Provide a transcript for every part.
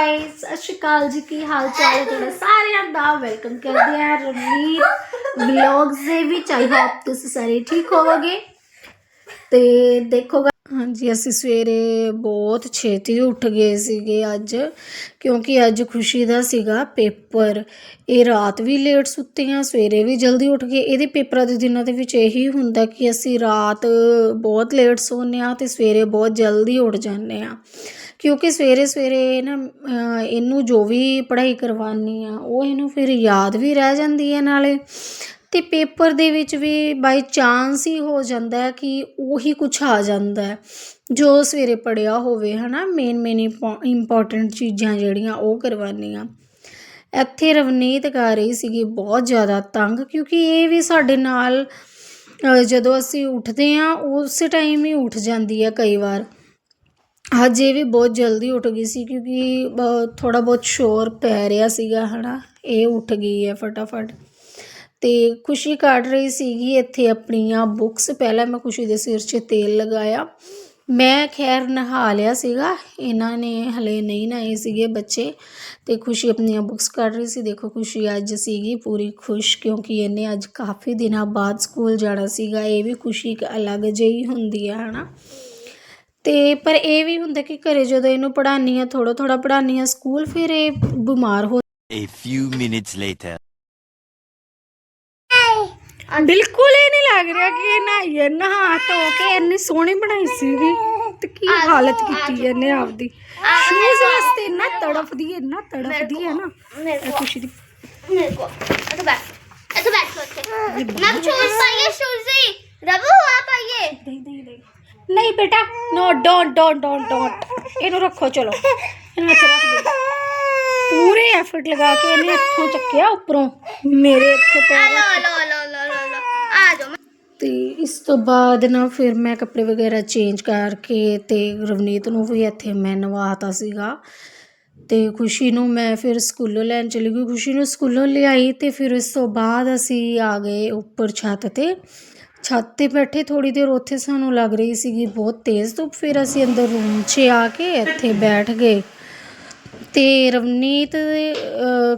Guys ਸਤਿ ਸ਼੍ਰੀ ਅਕਾਲ ਜੀ, ਕੀ ਹਾਲ ਚਾਲ ਹੈ ਤੁਹਾਡਾ? ਸਾਰਿਆਂ ਦਾ ਵੈਲਕਮ ਕਰਦੇ ਹਾਂ ਰਣਵੀਰ ਵਲੌਗਸ ਦੇ ਵਿੱਚ। ਆਈ ਹੋਪ ਤੁਸੀਂ ਸਾਰੇ ਠੀਕ ਹੋਵੋਗੇ। ਤੇ ਦੇਖੋ ਹਾਂਜੀ, ਅਸੀਂ ਸਵੇਰੇ ਬਹੁਤ ਛੇਤੀ ਉੱਠ ਗਏ ਸੀਗੇ ਅੱਜ, ਕਿਉਂਕਿ ਅੱਜ ਖੁਸ਼ੀ ਦਾ ਸੀਗਾ ਪੇਪਰ। ਇਹ ਰਾਤ ਵੀ ਲੇਟ ਸੁੱਤੇ ਆ ਸਵੇਰੇ ਵੀ ਜਲਦੀ ਉੱਠ ਗਏ। ਇਹਦੇ ਪੇਪਰਾਂ ਦੇ ਦਿਨਾਂ ਦੇ ਵਿੱਚ ਇਹੀ ਹੁੰਦਾ ਕਿ ਅਸੀਂ ਰਾਤ ਬਹੁਤ ਲੇਟ ਸੌਂਦੇ ਆ ਤੇ ਸਵੇਰੇ ਬਹੁਤ ਜਲਦੀ ਉੱਠ ਜਾਂਦੇ ਆ ਕਿਉਂਕਿ ਸਵੇਰੇ ਸਵੇਰੇ ਨਾ ਇਹਨੂੰ ਜੋ ਵੀ ਪੜ੍ਹਾਈ ਕਰਵਾਉਂਦੀ ਆ ਉਹ ਇਹਨੂੰ ਫਿਰ ਯਾਦ ਵੀ ਰਹਿ ਜਾਂਦੀ ਹੈ ਨਾਲੇ। ਅਤੇ ਪੇਪਰ ਦੇ ਵਿੱਚ ਵੀ ਬਾਈ ਚਾਂਸ ਹੀ ਹੋ ਜਾਂਦਾ ਕਿ ਉਹੀ ਕੁਛ ਆ ਜਾਂਦਾ ਜੋ ਸਵੇਰੇ ਪੜ੍ਹਿਆ ਹੋਵੇ ਹੈ ਨਾ ਮੇਨ ਮੇਨ ਇੰਪੋਰਟੈਂਟ ਚੀਜ਼ਾਂ ਜਿਹੜੀਆਂ ਉਹ ਕਰਵਾਉਂਦੀ ਕਰਵਾਉਣੀਆਂ ਇੱਥੇ ਰਵਨੀਤ ਕਰ ਰਹੀ ਸੀਗੀ, ਬਹੁਤ ਜ਼ਿਆਦਾ ਤੰਗ, ਕਿਉਂਕਿ ਇਹ ਵੀ ਸਾਡੇ ਨਾਲ ਜਦੋਂ ਅਸੀਂ ਉੱਠਦੇ ਆ ਉਸੇ ਟਾਈਮ ਹੀ ਉੱਠ ਜਾਂਦੀ ਹੈ ਕਈ ਵਾਰ। ਅੱਜ ਇਹ ਵੀ ਬਹੁਤ ਜਲਦੀ ਉੱਠ ਗਈ ਸੀ ਕਿਉਂਕਿ ਥੋੜ੍ਹਾ ਬਹੁਤ ਸ਼ੋਰ ਪੈ ਰਿਹਾ ਸੀਗਾ ਹੈ ਨਾ ਇਹ ਉੱਠ ਗਈ ਹੈ ਫਟਾਫਟ। ਅਤੇ ਖੁਸ਼ੀ ਕੱਢ ਰਹੀ ਸੀਗੀ ਇੱਥੇ ਆਪਣੀਆਂ ਬੁੱਕਸ। ਪਹਿਲਾਂ ਮੈਂ ਖੁਸ਼ੀ ਦੇ ਸਿਰ 'ਚ ਤੇਲ ਲਗਾਇਆ। ਮੈਂ ਖੈਰ ਨਹਾ ਲਿਆ ਸੀਗਾ। ਇਹਨਾਂ ਨੇ ਹਲੇ ਨਹੀਂ ਨਹਾਏ ਸੀਗੇ ਬੱਚੇ। ਤੇ ਖੁਸ਼ੀ ਆਪਣੀਆਂ ਬੁੱਕਸ ਕੱਢ ਰਹੀ ਸੀ। ਦੇਖੋ, ਖੁਸ਼ੀ ਅੱਜ ਸੀਗੀ ਪੂਰੀ ਖੁਸ਼ ਕਿਉਂਕਿ ਇਹਨੇ ਅੱਜ ਕਾਫੀ ਦਿਨਾਂ ਬਾਅਦ ਸਕੂਲ ਜਾਣਾ ਸੀਗਾ। ਇਹ ਵੀ ਖੁਸ਼ੀ ਇੱਕ ਅਲੱਗ ਜਿਹੀ ਹੁੰਦੀ ਹੈ, ਹਨਾ। ਤੇ ਪਰ ਇਹ ਵੀ ਹੁੰਦਾ ਕਿ ਘਰੇ ਜਦੋਂ ਇਹਨੂੰ ਪੜ੍ਹਾਉਂਦੀ ਆ ਥੋੜਾ ਥੋੜਾ ਪੜ੍ਹਾਉਂਦੀ ਆ ਸਕੂਲ ਫਿਰ ਇਹ ਬਿਮਾਰ ਹੋ A few minutes later. ਬਿਲਕੁਲ ਇਹ ਨਹੀਂ ਲੱਗ ਰਿਹਾ ਕਿ ਇਹ ਨਹਾਈਏ ਨਹਾ ਧੋ ਕੇ ਇੰਨੀ ਸੋਹਣੀ ਬਣਾਈ ਸੀਗੀ ਤੇ ਕੀ ਹਾਲਤ ਕੀਤੀ ਇਹਨੇ ਆਪਦੀ ਸ਼ੂਜ਼ ਵਾਸਤੇ ਇੰਨਾ ਤੜਫਦੀ ਹੈ ਇੰਨਾ ਤੜਫਦੀ ਹੈ ਨਾ ਇਹ ਖੁਸ਼ੀ ਦੀ मेरे को अच्छा बैठ अच्छा बैठ लो अच्छे ना शूज पाइए शूज ही रबू आप आइए ਨਹੀਂ ਨਹੀਂ ਨਹੀਂ ਨਹੀਂ ਬੇਟਾ no don't don't don't don't ਇਹਨੂੰ ਰੱਖੋ ਚਲੋ। ਇਹਨੂੰ ਇੱਥੇ ਰੱਖ ਦਿਓ। ਪੂਰੇ ਐਫਰਟ ਲਗਾ ਕੇ ਇਹਨੇ ਇੱਥੋਂ ਚੱਕਿਆ ਉੱਪਰੋਂ। ਮੇਰੇ ਇੱਥੇ ਪੈਰ ਰੱਖ- ਲੋ ਲੋ ਲੋ ਲੋ ਲੋ ਆ ਜਾਓ। ਤੇ ਇਸ ਤੋਂ ਬਾਅਦ ਨਾ ਫਿਰ ਮੈਂ ਕੱਪੜੇ ਵਗੈਰਾ ਚੇਂਜ ਕਰਕੇ ਤੇ ਰਵਨੀਤ ਨੂੰ ਵੀ ਇੱਥੇ ਮੈਂ ਨਵਾਤਾ ਸੀਗਾ। ਤੇ ਖੁਸ਼ੀ ਨੂੰ ਮੈਂ ਫਿਰ ਸਕੂਲੋਂ ਲੈਣ ਚਲੀ ਗਈ। ਖੁਸ਼ੀ ਨੂੰ ਸਕੂਲੋਂ ਲਿਆਈ ਤੇ ਫਿਰ ਉਸ ਤੋਂ ਬਾਅਦ ਅਸੀਂ ਆ ਗਏ ਉੱਪਰ ਛੱਤ ਤੇ। ਛੱਤ ਤੇ ਬੈਠੇ ਥੋੜੀ ਦੇਰ ਉੱਥੇ ਸਾਨੂੰ ਲੱਗ ਰਹੀ ਸੀਗੀ ਬਹੁਤ ਤੇਜ਼ ਧੁੱਪ। ਫਿਰ ਅਸੀਂ ਅੰਦਰ ਰੂਮ 'ਚ ਆ ਕੇ ਇੱਥੇ ਬੈਠ ਗਏ। ਤੇ ਰਵਨੀਤ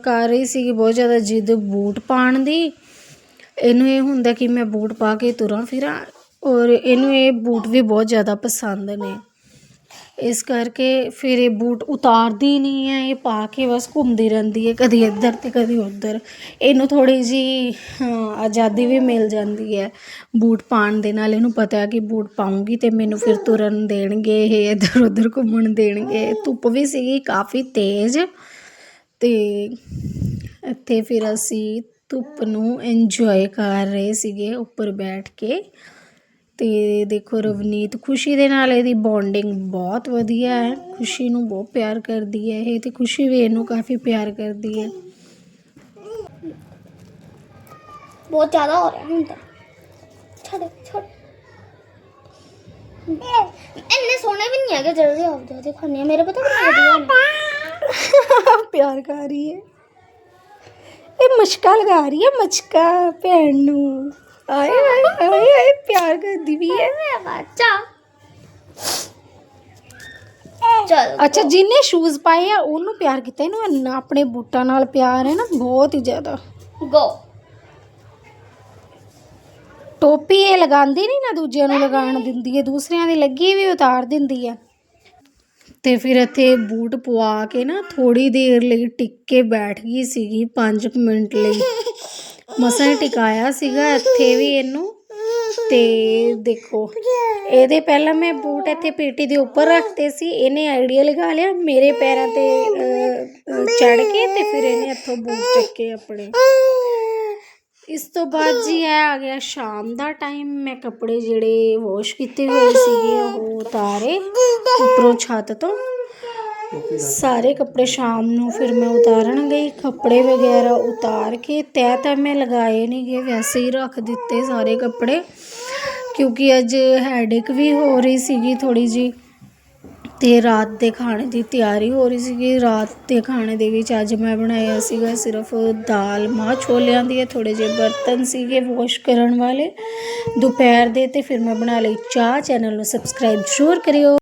ਕਰ ਰਹੀ ਸੀਗੀ ਬਹੁਤ ਜ਼ਿਆਦਾ ਜਿੱਦ ਬੂਟ ਪਾਉਣ ਦੀ। ਇਹਨੂੰ ਇਹ ਹੁੰਦਾ ਕਿ ਮੈਂ ਬੂਟ ਪਾ ਕੇ ਤੁਰਾਂ ਫਿਰਾਂ ਔਰ ਇਹਨੂੰ ਇਹ ਬੂਟ ਵੀ ਬਹੁਤ ਜ਼ਿਆਦਾ ਪਸੰਦ ਨੇ। ਇਸ ਕਰਕੇ ਫਿਰ ਇਹ ਬੂਟ ਉਤਾਰਦੀ ਨਹੀਂ ਹੈ, ਇਹ ਪਾ ਕੇ ਬਸ ਘੁੰਮਦੀ ਰਹਿੰਦੀ ਹੈ, ਕਦੀ ਇੱਧਰ ਅਤੇ ਕਦੀ ਉੱਧਰ। ਇਹਨੂੰ ਥੋੜ੍ਹੀ ਜਿਹੀ ਆਜ਼ਾਦੀ ਵੀ ਮਿਲ ਜਾਂਦੀ ਹੈ ਬੂਟ ਪਾਉਣ ਦੇ ਨਾਲ। ਇਹਨੂੰ ਪਤਾ ਕਿ ਬੂਟ ਪਾਊਂਗੀ ਅਤੇ ਮੈਨੂੰ ਫਿਰ ਤੁਰਨ ਦੇਣਗੇ, ਇਹ ਇੱਧਰ ਉੱਧਰ ਘੁੰਮਣ ਦੇਣਗੇ। ਧੁੱਪ ਵੀ ਸੀਗੀ, ਕਾਫੀ ਤੇਜ਼। ਅਤੇ ਇੱਥੇ ਫਿਰ ਅਸੀਂ ਧੁੱਪ ਨੂੰ ਇੰਜੋਏ ਕਰ ਰਹੇ ਸੀਗੇ, ਉੱਪਰ ਬੈਠ ਕੇ। ਅਤੇ ਦੇਖੋ ਰਵਨੀਤ ਖੁਸ਼ੀ ਦੇ ਨਾਲ ਇਹਦੀ ਬੌਂਡਿੰਗ ਬਹੁਤ ਵਧੀਆ ਹੈ। ਖੁਸ਼ੀ ਨੂੰ ਬਹੁਤ ਪਿਆਰ ਕਰਦੀ ਹੈ ਇਹ ਅਤੇ ਖੁਸ਼ੀ ਵੀ ਇਹਨੂੰ ਕਾਫੀ ਪਿਆਰ ਕਰਦੀ ਹੈ। ਬਹੁਤ ਜ਼ਿਆਦਾ ਹੋ ਰਿਹਾ ਹੁੰਦਾ। ਛੱਡ ਛੱਡ ਇੰਨੇ ਸੋਹਣੇ ਵੀ ਨਹੀਂ ਹੈਗੇ ਜਲਦੀ ਆਪ ਜਾ ਦਿਖਾਉਂਦੇ ਆ। ਮੇਰੇ ਪਤਾ ਕਿੰਨੇ ਵਧੀਆ ਪਿਆਰ ਕਰ ਰਹੀ ਹੈ। ਇਹ ਮਸ਼ਕਾ ਲਗਾ ਰਹੀ ਹੈ ਮਸ਼ਕਾ ਭੈਣ ਨੂੰ। ਆਏ ਆਏ ਆਏ ਆਏ ਪਿਆਰ ਕਰਦੀ ਵੀ ਹੈ। ਮੇਰਾ ਬੱਚਾ ਚਲ। ਅੱਛਾ ਜਿਹਨੇ ਸ਼ੂਜ਼ ਪਾਏ ਆ ਉਹਨੂੰ ਪਿਆਰ ਕੀਤਾ ਇਹਨੂੰ ਇੰਨਾ ਆਪਣੇ ਬੂਟਾਂ ਨਾਲ ਪਿਆਰ ਹੈ ਨਾ ਬਹੁਤ ਹੀ ਜ਼ਿਆਦਾ। ਗੋ ਟੋਪੀ ਇਹ ਲਗਾਉਂਦੀ ਨਹੀਂ ਨਾ ਦੂਜਿਆਂ ਨੂੰ ਲਗਾਉਣ ਦਿੰਦੀ ਹੈ ਦੂਸਰਿਆਂ ਦੀ ਲੱਗੀ ਵੀ ਉਤਾਰ ਦਿੰਦੀ ਹੈ। ਤੇ ਫਿਰ ਇੱਥੇ ਬੂਟ ਪਵਾ ਕੇ ਨਾ ਥੋੜੀ ਦੇਰ ਲਈ ਟਿਕ ਕੇ ਬੈਠ ਗਈ ਸੀਗੀ 5 ਮਿੰਟ ਲਈ। ਮਸਾਂ ਟਿਕਾਇਆ ਸੀਗਾ ਇੱਥੇ ਵੀ ਇਹਨੂੰ। ਤੇ ਦੇਖੋ, ਇਹਦੇ ਪਹਿਲਾਂ ਮੈਂ ਬੂਟ ਇੱਥੇ ਪੇਟੀ ਦੇ ਉੱਪਰ ਰੱਖਤੇ ਸੀ, ਇਹਨੇ ਆਈਡੀਆ ਲਗਾ ਲਿਆ, ਮੇਰੇ ਪੈਰਾਂ ਤੇ ਚੜ ਕੇ ਤੇ ਫਿਰ ਇਹਨੇ ਇੱਥੋਂ ਬੂਟ ਚੱਕੇ ਆਪਣੇ। ਇਸ ਤੋਂ ਬਾਅਦ ਜੀ ਇਹ ਆ ਗਿਆ ਸ਼ਾਮ ਦਾ ਟਾਈਮ, ਮੈਂ ਕੱਪੜੇ ਜਿਹੜੇ ਵਾਸ਼ ਕੀਤੇ ਹੋਏ ਸੀਗੇ ਉਹ ਉਤਾਰੇ, ਉੱਪਰੋਂ ਛੱਤ ਤੋਂ। ਸਾਰੇ ਕੱਪੜੇ ਸ਼ਾਮ ਨੂੰ ਫਿਰ ਮੈਂ ਉਤਾਰਨ ਗਈ, ਕੱਪੜੇ ਵਗੈਰਾ ਉਤਾਰ ਕੇ ਤੈਅ ਤਾਂ ਮੈਂ ਲਗਾਏ ਨਹੀਂ ਗਏ, ਵੈਸੇ ਹੀ ਰੱਖ ਦਿੱਤੇ ਸਾਰੇ ਕੱਪੜੇ, ਕਿਉਂਕਿ ਅੱਜ ਹੈਡੇਕ ਵੀ ਹੋ ਰਹੀ ਸੀਗੀ ਥੋੜੀ ਜੀ ਤੇ ਰਾਤ ਦੇ ਖਾਣੇ ਦੀ ਤਿਆਰੀ ਹੋ ਰਹੀ ਸੀਗੀ, ਰਾਤ ਦੇ ਖਾਣੇ ਦੇ ਵਿੱਚ ਅੱਜ ਮੈਂ ਬਣਾਇਆ ਸੀਗਾ ਸਿਰਫ ਦਾਲ ਮਾਂ ਛੋਲਿਆਂ ਦੀ ਥੋੜੇ ਜਿਹੇ ਬਰਤਨ ਸੀਗੇ ਵਾਸ਼ ਕਰਨ ਵਾਲੇ, ਦੁਪਹਿਰ ਦੇ ਤੇ ਫਿਰ ਮੈਂ ਬਣਾ ਲਈ ਚਾਹ ਚੈਨਲ ਨੂੰ ਸਬਸਕ੍ਰਾਈਬ ਜ਼ਰੂਰ ਕਰਿਓ।